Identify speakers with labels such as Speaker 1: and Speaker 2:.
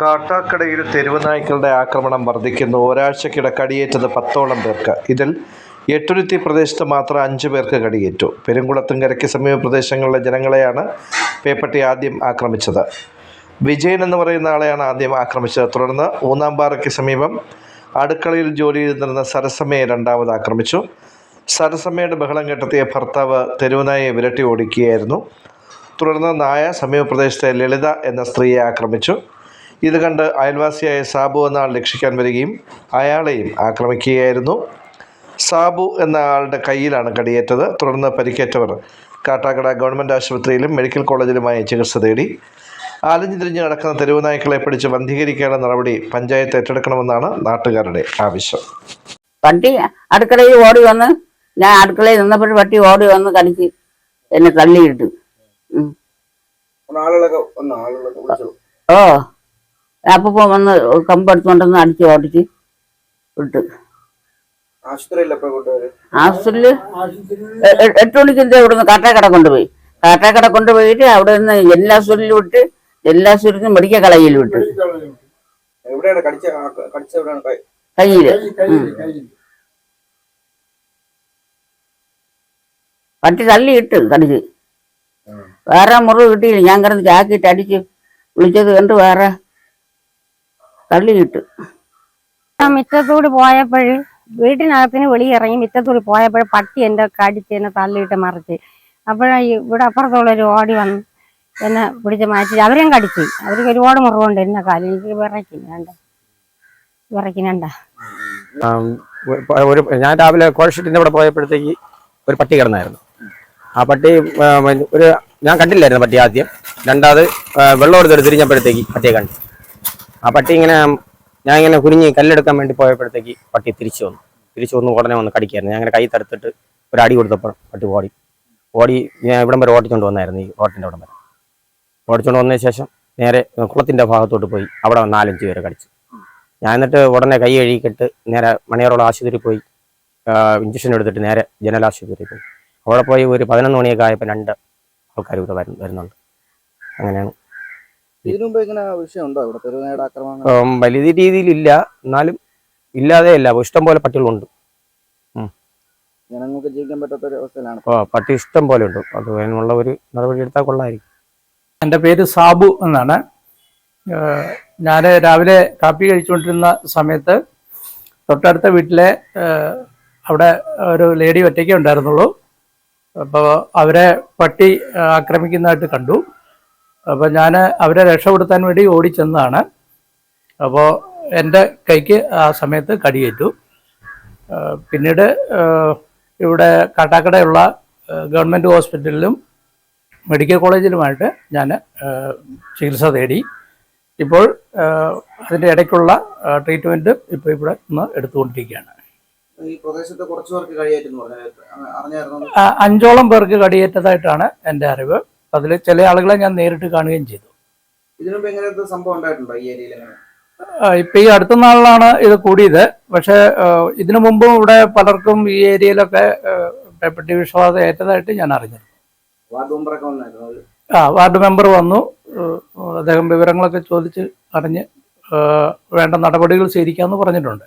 Speaker 1: കാട്ടാക്കടയിൽ തെരുവ് നായ്ക്കളുടെ ആക്രമണം വർദ്ധിക്കുന്നു. ഒരാഴ്ചക്കിടെ കടിയേറ്റത് പത്തോളം പേർക്ക്. ഇതിൽ എട്ടുരുത്തി പ്രദേശത്ത് മാത്രം അഞ്ചു പേർക്ക് കടിയേറ്റു. പെരുങ്കുളത്തുങ്കരയ്ക്ക് സമീപ പ്രദേശങ്ങളിലെ ജനങ്ങളെയാണ് പേപ്പട്ടി ആദ്യം ആക്രമിച്ചത്. വിജയൻ എന്ന് പറയുന്ന ആളെയാണ് ആദ്യം ആക്രമിച്ചത്. തുടർന്ന് ഊന്നാമ്പാറയ്ക്ക് സമീപം അടുക്കളയിൽ ജോലി ചെയ്തിരുന്ന സരസമ്മയെ രണ്ടാമത് ആക്രമിച്ചു. സരസമ്മയുടെ ബഹളം കെട്ടെത്തിയ ഭർത്താവ് തെരുവുനായെ വിരട്ടി ഓടിക്കുകയായിരുന്നു. തുടർന്ന് നായ സമീപ ലളിത എന്ന സ്ത്രീയെ ആക്രമിച്ചു. ഇത് കണ്ട് അയൽവാസിയായ സാബു എന്ന ആൾ രക്ഷിക്കാൻ വരികയും അയാളെയും ആക്രമിക്കുകയായിരുന്നു. സാബു എന്ന ആളുടെ കയ്യിലാണ് കടിയേറ്റത്. തുടർന്ന് പരിക്കേറ്റവർ കാട്ടാക്കട ഗവൺമെന്റ് ആശുപത്രിയിലും മെഡിക്കൽ കോളേജിലുമായി ചികിത്സ തേടി. ആലഞ്ഞു തിരിഞ്ഞ് നടക്കുന്ന തെരുവ് നായ്ക്കളെ പിടിച്ച് ബന്ധീകരിക്കാനുള്ള നടപടി പഞ്ചായത്ത് ഏറ്റെടുക്കണമെന്നാണ് നാട്ടുകാരുടെ ആവശ്യം.
Speaker 2: പട്ടി അടുക്കളയിൽ ഓടി വന്ന് ഞാൻ അടുക്കളയിൽ നിന്നപ്പോൾ പട്ടി ഓടി വന്ന് കടിച്ച് എന്നെ തള്ളിയിട്ടു. ഓ. അപ്പം വന്ന് കമ്പെടുത്തുകൊണ്ടൊന്ന് അടിച്ച് ഓടിച്ച് വിട്ട്.
Speaker 3: ആശുപത്രിയിൽ
Speaker 2: എട്ട് മണിക്ക് ഇത് ഇവിടുന്ന് കാട്ടാക്കട കൊണ്ടുപോയി. കാട്ടാക്കട കൊണ്ടുപോയിട്ട് അവിടെ നിന്ന് എല്ലാസുരിൽ വിട്ട് എല്ലാസുരിൽ മെഡിക്കൽ കളയിൽ വിട്ട്. കയ്യിൽ. പട്ടി തള്ളിയിട്ട് കടിച്ച്. വേറെ മുറിവ് കിട്ടിയില്ല. ഞാൻ കിടന്ന് ചാക്കിയിട്ട് അടിച്ച് വിളിച്ചത് കണ്ട് വേറെ തള്ളിയിട്ട്
Speaker 4: ആ മിറ്റത്തൂടി പോയപ്പോഴ് വീട്ടിനകത്തിന് വെളിയിറങ്ങി മിറ്റത്തൂടി പോയപ്പോൾ പട്ടി എന്റെ കടിച്ച് എന്നെ തള്ളിയിട്ട് മറിച്ച്. അപ്പോഴാ ഇവിടെ അപ്പുറത്തുള്ളൊരു ഓടി വന്ന് എന്നെ പിടിച്ച് മാറ്റി. അവരെയും കടിച്ചു. അവർക്ക് ഒരുപാട് മുറിവുണ്ട് എന്നെ കാലിൽ. എനിക്ക് വിറയ്ക്കുന്നുണ്ട് വിറയ്ക്കുന്നുണ്ട
Speaker 5: ഒരു- ഞാൻ രാവിലെ കോഴഷീറ്റിന്റെ ഇവിടെ പോയപ്പോഴത്തേക്ക് ഒരു പട്ടി കിടന്നായിരുന്നു. ആ പട്ടി ഒരു ഞാൻ കണ്ടില്ലായിരുന്നു പട്ടി ആദ്യം. രണ്ടാമത് വെള്ളം എടുത്തൊരു തിരിഞ്ഞപ്പോഴത്തേക്ക് പട്ടിയെ കണ്ടു. ആ പട്ടി ഇങ്ങനെ ഞാൻ ഇങ്ങനെ കുനിഞ്ഞ് കല്ലെടുക്കാൻ വേണ്ടി പോയപ്പോഴത്തേക്ക് പട്ടി തിരിച്ചു വന്നു. തിരിച്ചു വന്ന് ഉടനെ വന്ന് കടിക്കായിരുന്നു. ഞാൻ അങ്ങനെ കൈ തടുത്തിട്ട് ഒരു അടി കൊടുത്തപ്പോൾ പട്ടി ഓടി. ഓടി ഞാൻ ഇവിടം വരെ ഓടിച്ചുകൊണ്ട് വന്നായിരുന്നു. ഈ റോട്ടിന്റെ ഇവിടം വരെ. ഓടിച്ചുകൊണ്ട് വന്നതിന് ശേഷം നേരെ കുളത്തിന്റെ ഭാഗത്തോട്ട് പോയി. അവിടെ നാലഞ്ച് പേര് കടിച്ചു. ഞാൻ എന്നിട്ട് ഉടനെ കൈ എഴുതിക്കിട്ട് നേരെ മണിയാറോളം ആശുപത്രി പോയി. ഇഞ്ചക്ഷൻ എടുത്തിട്ട് നേരെ ജനറൽ ആശുപത്രി പോയി. അവിടെ പോയി ഒരു പതിനൊന്ന് മണിയൊക്കെ ആയപ്പോൾ രണ്ട് ആൾക്കാർ ഇവിടെ വരുന്നുണ്ട്. അങ്ങനെയാണ്
Speaker 3: ഇതിനു രീതിയിൽ ഇങ്ങനെ വിഷയം ഉണ്ടോ ഇവിടെ? തെരുവുനായുടെ ആക്രമണം
Speaker 5: വലിയ രീതിയിലില്ല. എന്നാലും ഇല്ലാതെ അല്ല ഇഷ്ടം പോലെ പട്ടികളുണ്ട്.
Speaker 3: ജനങ്ങൾക്ക് ജീവിക്കാൻ പറ്റാത്ത ഒരു അവസ്ഥയിലാണ്.
Speaker 5: ഓ പട്ടി ഇഷ്ടം പോലെ ഉണ്ട്. അത് അതിനുള്ള ഒരു നടപടി എടുത്താൽ കൊള്ളായിരിക്കും.
Speaker 6: എന്റെ പേര് സാബു എന്നാണ്. ഞാൻ രാവിലെ കാപ്പി കഴിച്ചുകൊണ്ടിരുന്ന സമയത്ത് തൊട്ടടുത്ത വീട്ടിലെ അവിടെ ഒരു ലേഡി ഒറ്റയ്ക്കേ ഉണ്ടായിരുന്നുള്ളൂ. അപ്പോൾ അവരെ പട്ടി ആക്രമിക്കുന്നതായിട്ട് കണ്ടു. അപ്പോൾ ഞാൻ അവരെ രക്ഷപ്പെടുത്താൻ വേണ്ടി ഓടിച്ചെന്നതാണ് അപ്പോൾ എന്റെ കൈക്ക് ആ സമയത്ത് കടിയേറ്റു. പിന്നീട് ഇവിടെ കാട്ടാക്കടയുള്ള ഗവൺമെന്റ് ഹോസ്പിറ്റലിലും മെഡിക്കൽ കോളേജിലുമായിട്ട് ഞാൻ ചികിത്സ തേടി. ഇപ്പോൾ അതിന്റെ ഇടയ്ക്കുള്ള ട്രീറ്റ്മെന്റ് ഇപ്പോൾ ഇവിടെ നിന്ന് എടുത്തുകൊണ്ടിരിക്കുകയാണ്.
Speaker 3: ഈ പ്രദേശത്ത് കുറച്ചു പേർക്ക് കഴിയാറ്റെന്ന് പറഞ്ഞു അറിഞ്ഞായിരുന്നു?
Speaker 6: ആ, അഞ്ചോളം പേർക്ക് കടിയേറ്റതായിട്ടാണ് എന്റെ അറിവ്. അതിൽ ചില ആളുകളെ ഞാൻ നേരിട്ട് കാണുകയും ചെയ്തു.
Speaker 3: സംഭവം ഉണ്ടായിട്ടുണ്ടോ ഈ ഏരിയയിൽ
Speaker 6: ഇപ്പൊ ഈ അടുത്ത നാളിലാണ് ഇത് കൂടിയത്. പക്ഷെ ഇതിനു മുമ്പും ഇവിടെ പലർക്കും ഈ ഏരിയയിലൊക്കെ പേപ്പട്ടി വിശ്വാസം ഏറ്റതായിട്ട് ഞാൻ
Speaker 3: അറിഞ്ഞിരുന്നു.
Speaker 6: ആ വാർഡ് മെമ്പർ വന്നു. അദ്ദേഹം വിവരങ്ങളൊക്കെ ചോദിച്ച് അറിഞ്ഞ് വേണ്ട നടപടികൾ സ്വീകരിക്കാമെന്ന് പറഞ്ഞിട്ടുണ്ട്.